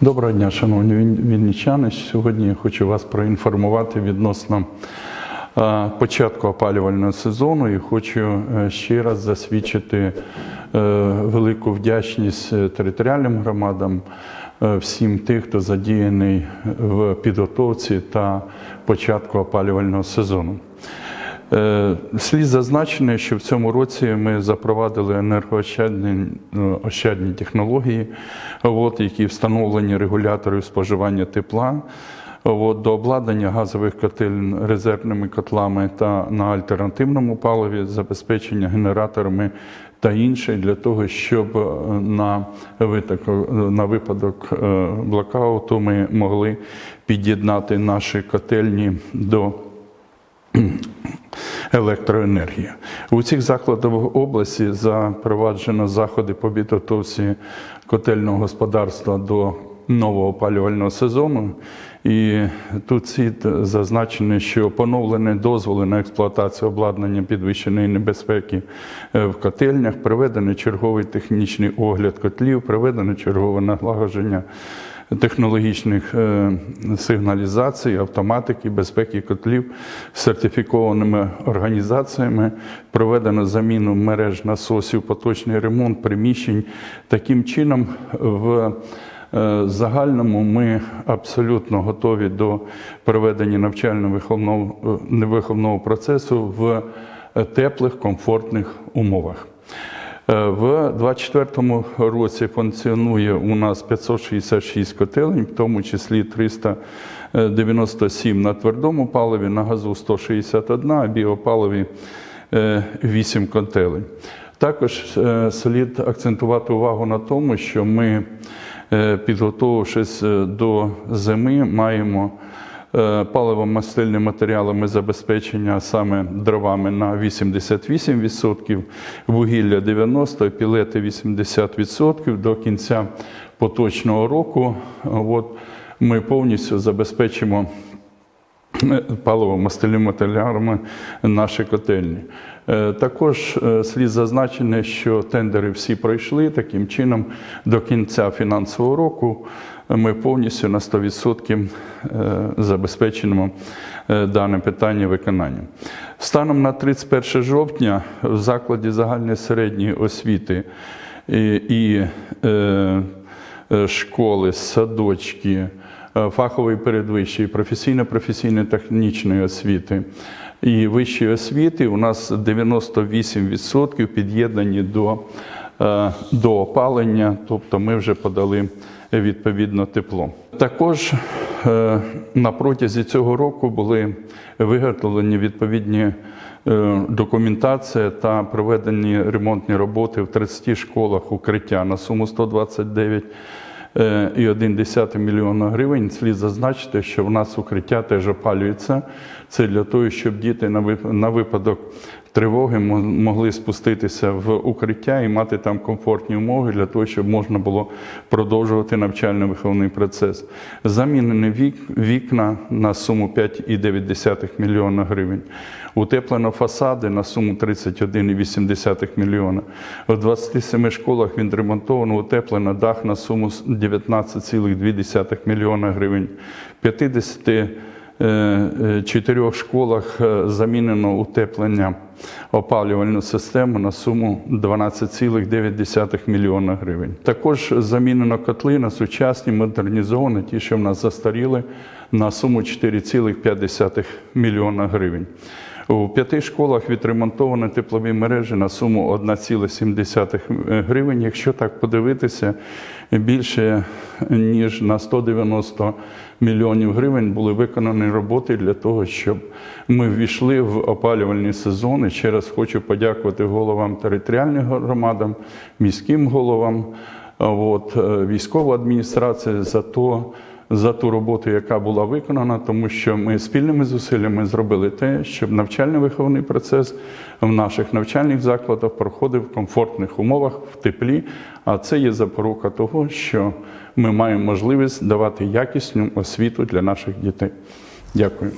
Доброго дня, шановні він- вінничани. Сьогодні я хочу вас проінформувати відносно е, початку опалювального сезону і хочу е, ще раз засвідчити е, велику вдячність територіальним громадам, всім тим, хто задіяний в підготовці та початку опалювального сезону. Е, Слід зазначити, що в цьому році ми запровадили енергоощадні е, ощадні технології, от, які встановлені регуляторів споживання тепла. От, до обладнання газових котелень резервними котлами та на альтернативному паливі, забезпечення генераторами та інше для того, щоб е, на виток- на випадок блокауту ми могли під'єднати наші котельні до електроенергії. У цих закладах області запроваджено заходи по підготовці котельного господарства до нового опалювального сезону. І тут слід зазначено, що поновлені дозволи на експлуатацію обладнання підвищеної небезпеки е, в котельнях, проведений черговий технічний огляд котлів, проведено чергове налагодження технологічних е, сигналізацій, автоматики, безпеки котлів сертифікованими організаціями, проведено заміну мереж насосів, поточний ремонт приміщень. Таким чином, в е, загальному ми абсолютно готові до проведення навчально-виховного е, процесу в теплих, комфортних умовах. Е, В 2024 році функціонує у нас 566 котелень, в тому числі 397 на твердому паливі, на газу 161, а біопаливі е, 8 котелень. Також е, слід акцентувати увагу на тому, що ми, е, підготовившись е, до зими, маємо е, паливо-мастильними матеріалами забезпечення саме дровами на 88%, вугілля 90%, пілети 80% до кінця поточного року. От ми повністю забезпечимо паливо-мастильними матеріалами наші котельні. Е, Також е, слід зазначити, що тендери всі пройшли. Таким чином, до кінця фінансового року ми повністю на 100% е, забезпечимо е, дане питання виконання. Станом на 31 жовтня в закладі загальної середньої освіти і, е, е, школи, садочки, е, фахової передвищої, професійно-професійної технічної освіти і вищої освіти у нас 98% під'єднані до, е, до опалення, тобто ми вже подали відповідно тепло. Також е, на протязі цього року були виготовлені відповідні е, документація та проведені ремонтні роботи в 30 школах укриття на суму 129 е, і 1,1 мільйона гривень. Слід зазначити, що в нас укриття теж опалюється. Це для того, щоб діти на випадок тривоги могли спуститися в укриття і мати там комфортні умови для того, щоб можна було продовжувати навчально-виховний процес. Замінені вік- вікна на суму 5,9 мільйона гривень. Утеплено фасади на суму 31,8 мільйона. В 27 школах відремонтовано, утеплено дах на суму 19,2 мільйона гривень. 50 е, е, чотирьох школах е, замінено утеплення опалювальну систему на суму 12,9 мільйона гривень. Також замінено котли на сучасні, модернізовані, ті, що в нас застаріли, на суму 4,5 мільйона гривень. У п'яти школах відремонтовані теплові мережі на суму 1,7 гривень. Якщо так подивитися, більше ніж на 190 мільйонів гривень були виконані роботи для того, щоб ми ввійшли в опалювальний сезон. І ще раз хочу подякувати головам територіальних громадам, міським головам, от, е, військову адміністрацію за то, за ту роботу, яка була виконана, тому що ми спільними зусиллями зробили те, щоб навчально-виховний процес в наших навчальних закладах проходив в комфортних умовах, в теплі. А це є запорука того, що ми маємо можливість давати якісну освіту для наших дітей. Дякую.